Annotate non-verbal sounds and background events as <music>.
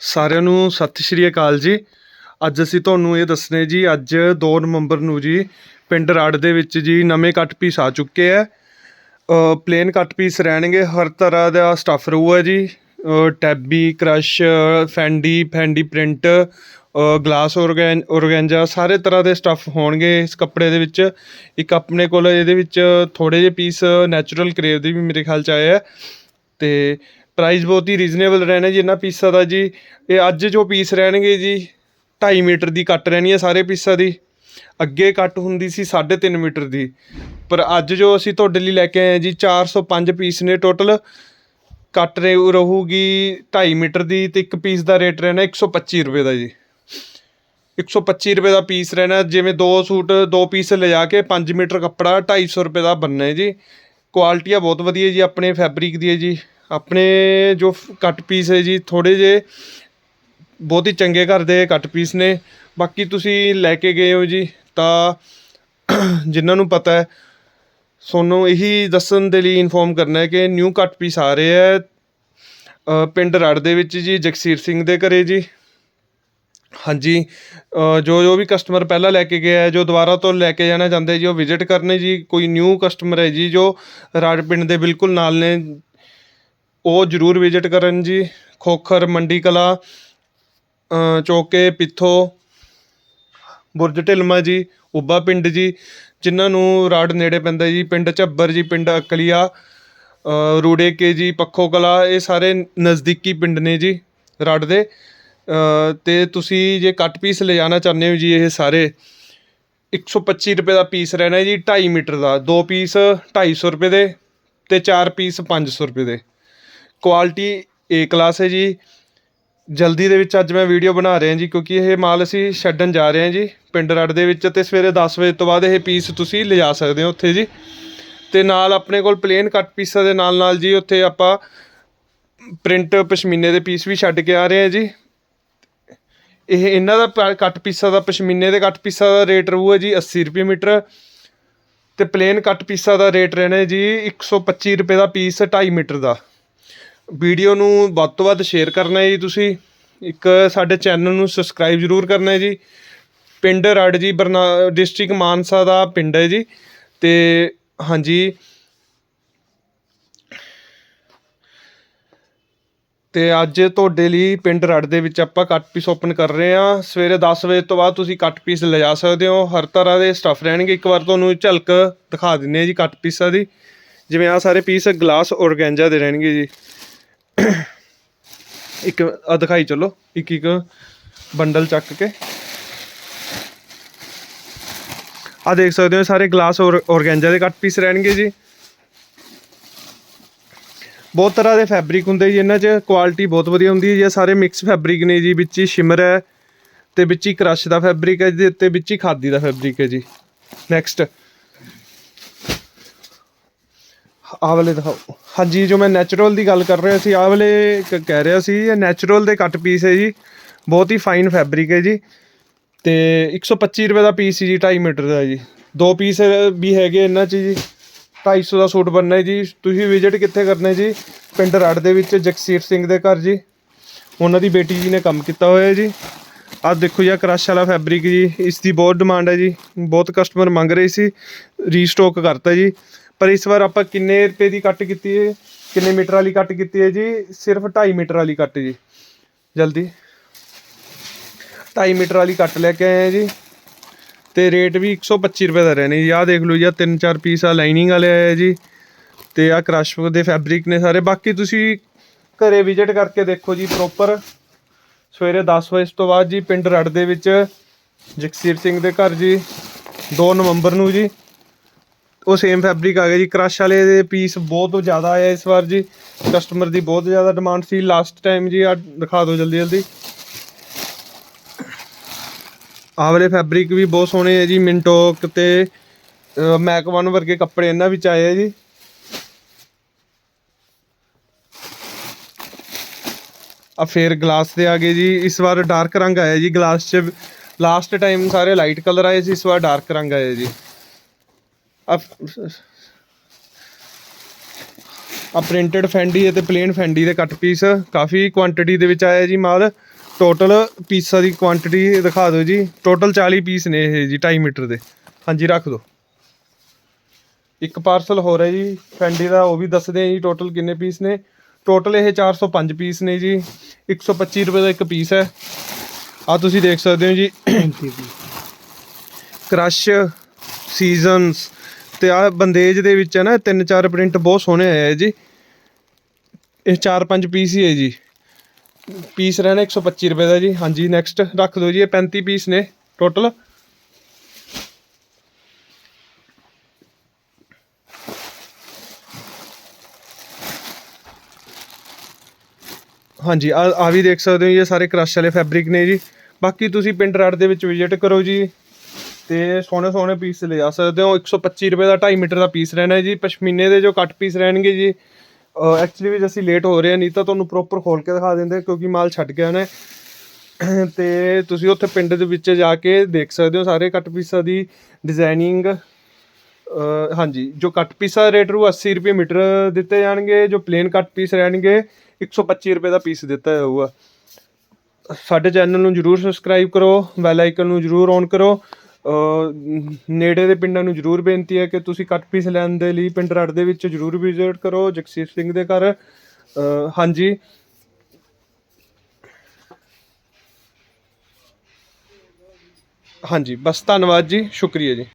ਸਾਰਿਆਂ ਨੂੰ ਸਤਿ ਸ਼੍ਰੀ ਅਕਾਲ ਜੀ। ਅੱਜ ਅਸੀਂ ਤੁਹਾਨੂੰ ਇਹ ਦੱਸਣੇ ਜੀ, ਅੱਜ 2 ਨਵੰਬਰ ਨੂੰ ਜੀ, ਪਿੰਡ ਰਾੜ ਦੇ ਵਿੱਚ ਜੀ ਨਵੇਂ ਕੱਟ ਪੀਸ ਆ ਚੁੱਕੇ ਆ। ਪਲੇਨ ਕੱਟ ਪੀਸ ਰਹਿਣਗੇ, ਹਰ ਤਰ੍ਹਾਂ ਦਾ ਸਟੱਫ ਰਹੂਗਾ ਜੀ। Tabby, crush, Fendi Fendi print glass organ, organza, ਸਾਰੇ ਤਰ੍ਹਾਂ ਦੇ ਸਟੱਫ ਹੋਣਗੇ ਇਸ ਕੱਪੜੇ ਦੇ ਵਿੱਚ। ਇੱਕ ਆਪਣੇ ਕੋਲ ਇਹਦੇ ਵਿੱਚ ਥੋੜੇ ਜਿਹੇ ਪੀਸ ਨੈਚੁਰਲ ਕਰੇਵ ਦੇ ਵੀ ਮੇਰੇ ਖਿਆਲ ਚ ਆਏ ਆ। ਤੇ ਪ੍ਰਾਈਸ ਬਹੁਤ ਹੀ ਰੀਜ਼ਨੇਬਲ ਰਹਿਣਾ ਜੀ ਇਹਨਾਂ ਪੀਸਾਂ ਦਾ ਜੀ। ਇਹ ਅੱਜ ਜੋ ਪੀਸ ਰਹਿਣਗੇ ਜੀ 2.5 ਮੀਟਰ ਦੀ ਕੱਟ ਰਹਿਣੀ ਹੈ ਸਾਰੇ ਪੀਸਾਂ ਦੀ। ਅੱਗੇ ਕੱਟ ਹੁੰਦੀ ਸੀ 3.5 ਮੀਟਰ ਦੀ। ਪਰ ਅੱਜ ਜੋ ਅਸੀਂ ਤੁਹਾਡੇ ਲਈ ਲੈ ਕੇ ਆਏ ਹਾਂ ਜੀ 405 ਪੀਸ ਨੇ ਟੋਟਲ ਕੱਟ ਰੇ ਰਹੂਗੀ 2.5 ਮੀਟਰ ਦੀ ਤੇ ਇੱਕ ਪੀਸ ਦਾ ਰੇਟ ਰਹਿਣਾ 125 ਰੁਪਏ ਦਾ ਜੀ। 125 ਰੁਪਏ ਦਾ ਪੀਸ ਰਹਿਣਾ, ਜਿਵੇਂ ਦੋ ਸੂਟ, ਦੋ ਪੀਸ ਲਿਜਾ ਕੇ 5 ਮੀਟਰ ਕੱਪੜਾ 250 ਰੁਪਏ ਦਾ ਬਣਨਾ ਹੈ ਜੀ। ਕੁਆਲਿਟੀ ਆ, ਬਹੁਤ ਵਧੀਆ ਜੀ, ਆਪਣੇ ਫੈਬਰਿਕ ਦੀ ਹੈ ਜੀ। ਆਪਣੇ ਜੋ ਕੱਟ ਪੀਸ ਹੈ ਜੀ ਥੋੜੇ ਜੇ ਬਹੁਤ ਹੀ ਚੰਗੇ ਘਰ ਦੇ ਕੱਟ ਪੀਸ ਨੇ। ਬਾਕੀ ਤੁਸੀਂ ਲੈ ਕੇ ਗਏ ਹੋ ਜੀ, ਤਾਂ <clears throat> ਜਿਨ੍ਹਾਂ ਨੂੰ ਪਤਾ ਹੈ, ਤੁਹਾਨੂੰ ਇਹੀ ਦੱਸਣ ਦੇ ਲਈ ਇਨਫੋਰਮ ਕਰਨਾ ਹੈ ਕਿ ਨਿਊ ਕੱਟ ਪੀਸ ਆ ਰਹੇ ਹੈ ਪਿੰਡ ਰੜ ਦੇ ਵਿੱਚ ਜੀ, ਜਗਸੀਰ ਸਿੰਘ ਦੇ ਘਰੇ ਜੀ। ਹਾਂਜੀ ਜੋ ਜੋ ਵੀ ਕਸਟਮਰ ਪਹਿਲਾਂ ਲੈ ਕੇ ਗਿਆ ਹੈ ਜੋ ਦੁਬਾਰਾ ਤੋਂ ਲੈ ਕੇ ਜਾਣਾ ਚਾਹੁੰਦੇ ਜੀ ਉਹ ਵਿਜ਼ਿਟ ਕਰਨੇ ਜੀ ਕੋਈ ਨਿਊ ਕਸਟਮਰ ਹੈ ਜੀ ਜੋ ਰਾੜ ਪਿੰਡ ਦੇ ਬਿਲਕੁਲ ਨਾਲ ਨੇ ਉਹ ਜ਼ਰੂਰ ਵਿਜ਼ਿਟ ਕਰਨ ਜੀ। ਖੋਖਰ ਮੰਡੀ ਕਲਾ ਚੌਕੇ ਪਿੱਥੋ ਬੁਰਜ ਢਿਲਮਾ ਜੀ ਉੱਬਾ ਪਿੰਡ ਜੀ ਜਿਨ੍ਹਾਂ ਨੂੰ ਰਾੜ ਨੇੜੇ ਪੈਂਦਾ ਜੀ ਪਿੰਡ ਝੱਬਰ ਜੀ ਪਿੰਡ ਅਕਲੀਆ ਅ, ਰੂੜੇ ਕੇ ਜੀ ਪੱਖੋ ਕਲਾ ਇਹ ਸਾਰੇ ਨਜ਼ਦੀਕੀ ਪਿੰਡ ਨੇ ਜੀ ਰਾੜ ਦੇ। ਅਤੇ ਤੁਸੀਂ ਜੇ ਕੱਟ ਪੀਸ ਲਿਜਾਣਾ ਚਾਹੁੰਦੇ ਹੋ ਜੀ ਇਹ ਸਾਰੇ 125 ਰੁਪਏ ਦਾ ਪੀਸ ਰਹਿਣਾ ਜੀ, ਢਾਈ ਮੀਟਰ ਦਾ। ਦੋ ਪੀਸ ਢਾਈ ਸੌ ਰੁਪਏ ਦੇ ਅਤੇ ਚਾਰ ਪੀਸ ਪੰਜ ਸੌ ਰੁਪਏ ਦੇ। ਕੁਆਲਿਟੀ ਏ ਕਲਾਸ ਹੈ ਜੀ। ਜਲਦੀ ਦੇ ਵਿੱਚ ਅੱਜ ਮੈਂ ਵੀਡੀਓ ਬਣਾ ਰਿਹਾ ਜੀ, ਕਿਉਂਕਿ ਇਹ ਮਾਲ ਅਸੀਂ ਛੱਡਣ ਜਾ ਰਹੇ ਹਾਂ ਜੀ, ਪਿੰਡ ਰੜ ਦੇ ਵਿੱਚ ਤੇ ਸਵੇਰੇ 10 ਵਜੇ ਤੋਂ ਬਾਅਦ ਇਹ ਪੀਸ ਤੁਸੀਂ ਲਿਜਾ ਸਕਦੇ ਹੋ ਉੱਥੇ ਜੀ। ਤੇ ਨਾਲ ਆਪਣੇ ਕੋਲ ਪਲੇਨ ਕੱਟ ਪੀਸਾਂ ਦੇ ਨਾਲ ਨਾਲ ਜੀ ਉੱਥੇ ਆਪਾਂ ਪ੍ਰਿੰਟ ਪਸ਼ਮੀਨੇ ਦੇ ਪੀਸ ਵੀ ਛੱਡ ਕੇ ਆ ਰਹੇ ਹਾਂ ਜੀ। ਇਹ ਇਹਨਾਂ ਦਾ ਪ- ਕੱਟ ਪੀਸਾਂ ਦਾ, ਪਸ਼ਮੀਨੇ ਦੇ ਕੱਟ ਪੀਸਾਂ ਦਾ ਰੇਟ ਰਹੂਗਾ ਜੀ 80 ਰੁਪਏ ਮੀਟਰ ਤੇ ਪਲੇਨ ਕੱਟ ਪੀਸਾਂ ਦਾ ਰੇਟ ਰਹਿਣਾ ਹੈ ਜੀ 125 ਰੁਪਏ ਦਾ ਪੀਸ 2.5 ਮੀਟਰ ਦਾ। ਵੀਡੀਓ ਨੂੰ ਵੱਧ ਤੋਂ ਵੱਧ ਸ਼ੇਅਰ ਕਰਨਾ ਹੈ ਜੀ ਤੁਸੀਂ। ਇੱਕ ਸਾਡੇ ਚੈਨਲ ਨੂੰ ਸਬਸਕ੍ਰਾਈਬ ਜ਼ਰੂਰ ਕਰਨਾ ਹੈ ਜੀ। ਪਿੰਡ ਰੜ ਜੀ ਬਰਨਾ ਡਿਸਟ੍ਰਿਕਟ ਮਾਨਸਾ ਦਾ ਪਿੰਡ ਹੈ ਜੀ। ਤੇ ਹਾਂਜੀ ਤੇ ਅੱਜ ਤੁਹਾਡੇ ਲਈ ਪਿੰਡ ਰੜ ਦੇ ਵਿੱਚ ਆਪਾਂ ਕੱਟ ਪੀਸ ਓਪਨ ਕਰ ਰਹੇ ਹਾਂ। ਸਵੇਰੇ 10 ਵਜੇ ਤੋਂ ਬਾਅਦ ਤੁਸੀਂ ਕੱਟ ਪੀਸ ਲਿਜਾ ਸਕਦੇ ਹੋ। ਹਰ ਤਰ੍ਹਾਂ ਦੇ ਸਟੱਫ ਰਹਿਣਗੇ। ਇੱਕ ਵਾਰ ਤੁਹਾਨੂੰ ਝਲਕ ਦਿਖਾ ਦਿੰਨੇ ਆ ਜੀ ਕੱਟ ਪੀਸਾਂ ਦੀ। ਜਿਵੇਂ ਆ ਸਾਰੇ ਪੀਸ ਗਲਾਸ ਔਰਗੈਂਜਾ ਦੇ ਰਹਿਣਗੇ ਜੀ। ਇੱਕ ਆ ਦਿਖਾਈ ਚਲੋ। ਇੱਕ ਇੱਕ ਬੰਡਲ ਚੱਕ ਕੇ। ਆ ਦੇਖ ਸਕਦੇ ਹੋ ਸਾਰੇ ਗਲਾਸ ਔਰ ਔਰਗੈਂਜਾ ਦੇ ਕੱਟ ਪੀਸ ਰਹਿਣਗੇ ਜੀ। ਬਹੁਤ ਤਰ੍ਹਾਂ ਦੇ ਫੈਬਰਿਕ ਹੁੰਦੇ ਜੀ, ਇਹਨਾਂ 'ਚ ਕੁਆਲਿਟੀ ਬਹੁਤ ਵਧੀਆ ਹੁੰਦੀ ਹੈ ਜੀ, ਇਹ ਸਾਰੇ ਮਿਕਸ ਫੈਬਰਿਕ ਨੇ ਜੀ, ਵਿੱਚ ਹੀ ਸ਼ਿਮਰ ਹੈ ਤੇ ਵਿੱਚ ਹੀ ਕ੍ਰਸ਼ ਦਾ ਫੈਬਰਿਕ ਹੈ ਜੀ ਤੇ ਵਿੱਚ ਹੀ ਖਾਦੀ ਦਾ ਫੈਬਰਿਕ ਹੈ ਜੀ। ਨੈਕਸਟ ਆਹ ਵਾਲੇ ਦਿਖਾਓ। ਹਾਂਜੀ, ਜੋ ਮੈਂ ਨੈਚੁਰਲ ਦੀ ਗੱਲ ਕਰ ਰਿਹਾ ਸੀ, ਆਹ ਵਾਲੇ ਕਹਿ ਰਿਹਾ ਸੀ, ਇਹ ਨੈਚੁਰਲ ਦੇ ਕੱਟ ਪੀਸ ਹੈ ਜੀ, ਬਹੁਤ ਹੀ ਫਾਈਨ ਫੈਬਰਿਕ ਹੈ ਜੀ ਤੇ 125 ਰੁਪਏ ਦਾ ਪੀਸ ਸੀ ਜੀ 2.5 ਮੀਟਰ ਦਾ ਜੀ। ਦੋ ਪੀਸ ਵੀ ਹੈਗੇ ਇਹਨਾਂ 'ਚ ਜੀ। 250 ਦਾ ਸੂਟ ਬਣਨਾ ਹੈ ਜੀ। ਤੁਸੀਂ ਵਿਜ਼ਿਟ ਕਿੱਥੇ ਕਰਨਾ ਹੈ ਜੀ? ਪਿੰਡ ਰੜ ਦੇ ਵਿੱਚ, ਜਗਸੀਰ ਸਿੰਘ ਦੇ ਘਰ ਜੀ। ਉਹਨਾਂ ਦੀ ਬੇਟੀ ਜੀ ਨੇ ਕੰਮ ਕੀਤਾ ਹੋਇਆ ਹੈ ਜੀ। ਆਹ ਦੇਖੋ ਜੀ, ਆਹ ਵਾਲਾ ਫੈਬਰਿਕ ਜੀ। ਇਸ ਦੀ ਬਹੁਤ ਡਿਮਾਂਡ ਹੈ ਜੀ। ਬਹੁਤ ਕਸਟਮਰ ਮੰਗ ਰਹੇ ਸੀ। ਰੀਸਟਾਕ ਕਰਤਾ ਜੀ। ਪਰ ਇਸ ਵਾਰ ਆਪਾਂ ਕਿੰਨੇ ਰੁਪਏ ਦੀ ਕੱਟ ਕੀਤੀ ਹੈ? ਕਿੰਨੇ ਮੀਟਰ ਵਾਲੀ ਕੱਟ ਕੀਤੀ ਹੈ ਜੀ? ਸਿਰਫ 2.5 ਮੀਟਰ ਵਾਲੀ ਕੱਟ ਜੀ। ਜਲਦੀ। 2.5 ਮੀਟਰ ਵਾਲੀ ਕੱਟ ਲੈ ਕੇ ਆਏ ਆ ਜੀ। ਤੇ ਰੇਟ ਵੀ 125 ਰੁਪਏ ਦਾ ਰਹਿਣੇ ਜੀ ਆਹ ਦੇਖ ਲਓ ਜੀ, ਆਹ ਤਿੰਨ ਚਾਰ ਪੀਸ ਆ ਲਾਈਨਿੰਗ ਵਾਲੇ ਆਏ ਜੀ। ਤੇ ਆ ਕ੍ਰਸ਼ ਦੇ ਫੈਬਰਿਕ ਨੇ ਸਾਰੇ। ਬਾਕੀ ਤੁਸੀਂ ਘਰੇ ਵਿਜ਼ਿਟ ਕਰਕੇ ਦੇਖੋ ਜੀ ਪ੍ਰੋਪਰ ਸਵੇਰੇ 10 ਵਜੇ ਤੋਂ ਬਾਅਦ ਜੀ ਪਿੰਡ ਰੜ ਦੇ ਵਿੱਚ ਜਗਸੀਰ ਸਿੰਘ ਦੇ ਘਰ ਜੀ 2 ਨਵੰਬਰ ਨੂੰ ਜੀ। ਉਹ ਸੇਮ ਫੈਬਰਿਕ ਆ ਗਿਆ ਜੀ। ਕ੍ਰਸ਼ ਵਾਲੇ ਦੇ ਪੀਸ ਬਹੁਤ ਜ਼ਿਆਦਾ ਆਇਆ ਇਸ ਵਾਰ ਜੀ। ਕਸਟਮਰ ਦੀ ਬਹੁਤ ਜ਼ਿਆਦਾ ਡਿਮਾਂਡ ਸੀ। ਲਾਸਟ ਟਾਈਮ ਜੀ ਆ ਦਿਖਾ ਦਿਓ ਜਲਦੀ ਜਲਦੀ ਆਹ ਵਾਲੇ ਫੈਬਰਿਕ ਵੀ ਬਹੁਤ ਸੋਹਣੇ ਹੈ ਜੀ ਮਿੰਟੋਕ ਤੇ ਮੈਕ ਵਨ ਵਰਗੇ ਕੱਪੜੇ ਇਹਨਾਂ ਵਿੱਚ ਆਏ ਆ ਜੀ। ਆ ਫੇਰ ਗਲਾਸ ਦੇ ਆ ਗਏ ਜੀ, ਇਸ ਵਾਰ ਡਾਰਕ ਰੰਗ ਆਇਆ ਜੀ ਗਲਾਸ 'ਚ ਲਾਸਟ ਟਾਈਮ ਸਾਰੇ ਲਾਈਟ ਕਲਰ ਆਏ ਸੀ, ਇਸ ਵਾਰ ਡਾਰਕ ਰੰਗ ਆਇਆ ਜੀ। ਆ ਆ ਪ੍ਰਿੰਟਡ ਫੈਂਡੀ ਅਤੇ ਪਲੇਨ ਫੈਂਡੀ ਦੇ ਕੱਟ ਪੀਸ ਕਾਫੀ ਕੁਆਂਟੀਟੀ ਦੇ ਵਿੱਚ ਆਇਆ ਜੀ ਮਾਲ। ਟੋਟਲ ਪੀਸਾਂ ਦੀ ਕੁਆਂਟੀਟੀ ਦਿਖਾ ਦਿਓ ਜੀ। ਟੋਟਲ 40 ਪੀਸ ਨੇ ਇਹ ਜੀ 2.5 ਮੀਟਰ ਦੇ। ਹਾਂਜੀ ਰੱਖ ਦਿਓ। ਇੱਕ ਪਾਰਸਲ ਹੋ ਰਿਹਾ ਜੀ ਫੈਂਡੀ ਦਾ ਉਹ ਵੀ ਦੱਸਦੇ ਆ ਜੀ ਟੋਟਲ ਕਿੰਨੇ ਪੀਸ ਨੇ। ਟੋਟਲ ਇਹ 405 ਪੀਸ ਨੇ ਜੀ। 125 ਰੁਪਏ ਦਾ ਇੱਕ ਪੀਸ ਹੈ। ਆ ਤੁਸੀਂ ਦੇਖ ਸਕਦੇ ਹੋ ਜੀ। ਕ੍ਰਸ਼ ਸੀਜ਼ਨਸ ਤੇ ਆ ਬੰਦੇਜ ਦੇ ਵਿੱਚ ਹੈ ਨਾ ਤਿੰਨ ਚਾਰ ਪ੍ਰਿੰਟ ਬਹੁਤ ਸੋਹਣੇ ਆਏ ਆ ਜੀ। ਇਹ ਚਾਰ ਪੰਜ ਪੀਸ ਹੀ ਹੈ ਜੀ। ਪੀਸ ਰਹਿਣਾ 125 ਰੁਪਏ ਦਾ ਜੀ। ਹਾਂਜੀ ਨੈਕਸਟ ਰੱਖ ਦਿਓ ਜੀ ਇਹ 35 ਪੀਸ ਨੇ ਟੋਟਲ ਹਾਂਜੀ ਆ ਆ ਵੀ ਦੇਖ ਸਕਦੇ ਹੋ ਜੀ, ਇਹ ਸਾਰੇ ਕ੍ਰਸ਼ ਵਾਲੇ ਫੈਬਰਿਕ ਨੇ ਜੀ। ਬਾਕੀ ਤੁਸੀਂ ਪਿੰਡ ਰਾੜ ਦੇ ਵਿੱਚ ਵਿਜ਼ਿਟ ਕਰੋ ਜੀ ਤੇ ਸੋਹਣੇ ਸੋਹਣੇ ਪੀਸ ਲੈ ਆ ਸਕਦੇ ਹੋ। 125 ਰੁਪਏ ਦਾ 2.5 ਮੀਟਰ ਦਾ ਪੀਸ ਰਹਿਣਾ ਜੀ ਪਸ਼ਮੀਨੇ ਦੇ ਜੋ ਕੱਟ ਪੀਸ ਰਹਿਣਗੇ ਜੀ ਐਕਚੁਅਲੀ ਵੀ ਅਸੀਂ ਲੇਟ ਹੋ ਰਹੇ ਹਾਂ, ਨਹੀਂ ਤਾਂ ਤੁਹਾਨੂੰ ਪ੍ਰੋਪਰ ਖੋਲ ਕੇ ਦਿਖਾ ਦਿੰਦੇ ਕਿਉਂਕਿ ਮਾਲ ਛੱਡ ਗਿਆ ਨੇ। ਤੇ ਤੁਸੀਂ ਉੱਥੇ ਪਿੰਡ ਦੇ ਵਿੱਚ ਜਾ ਕੇ ਦੇਖ ਸਕਦੇ ਹੋ ਸਾਰੇ ਕੱਟ ਪੀਸਾਂ ਦੀ ਡਿਜ਼ਾਈਨਿੰਗ ਹਾਂਜੀ, ਜੋ ਕੱਟ ਪੀਸ ਦਾ ਰੇਟ ਰੂ 80 ਰੁਪਏ ਮੀਟਰ ਦਿੱਤੇ ਜਾਣਗੇ, ਜੋ ਪਲੇਨ ਕੱਟ ਪੀਸ ਰਹਿਣਗੇ 125 ਰੁਪਏ ਦਾ ਪੀਸ ਦਿੱਤਾ ਜਾਊਗਾ। ਸਾਡੇ ਚੈਨਲ ਨੂੰ ਜਰੂਰ ਸਬਸਕ੍ਰਾਈਬ ਕਰੋ ਬੈਲ ਆਈਕਨ ਨੂੰ ਜਰੂਰ ਔਨ ਕਰੋ। ਨੇੜੇ ਦੇ ਪਿੰਡਾਂ ਨੂੰ ਜਰੂਰ ਬੇਨਤੀ ਹੈ ਕਿ ਤੁਸੀਂ ਕੱਟ ਪੀਸ ਲੈਣ ਦੇ ਲਈ ਪਿੰਡ ਰੜ ਦੇ ਵਿੱਚ ਜਰੂਰ ਵਿਜ਼ਿਟ ਕਰੋ, ਜਗਸੀਰ ਸਿੰਘ ਦੇ ਘਰ। ਹਾਂਜੀ। ਹਾਂਜੀ, ਬਸ ਧੰਨਵਾਦ ਜੀ, ਸ਼ੁਕਰੀਆ ਜੀ।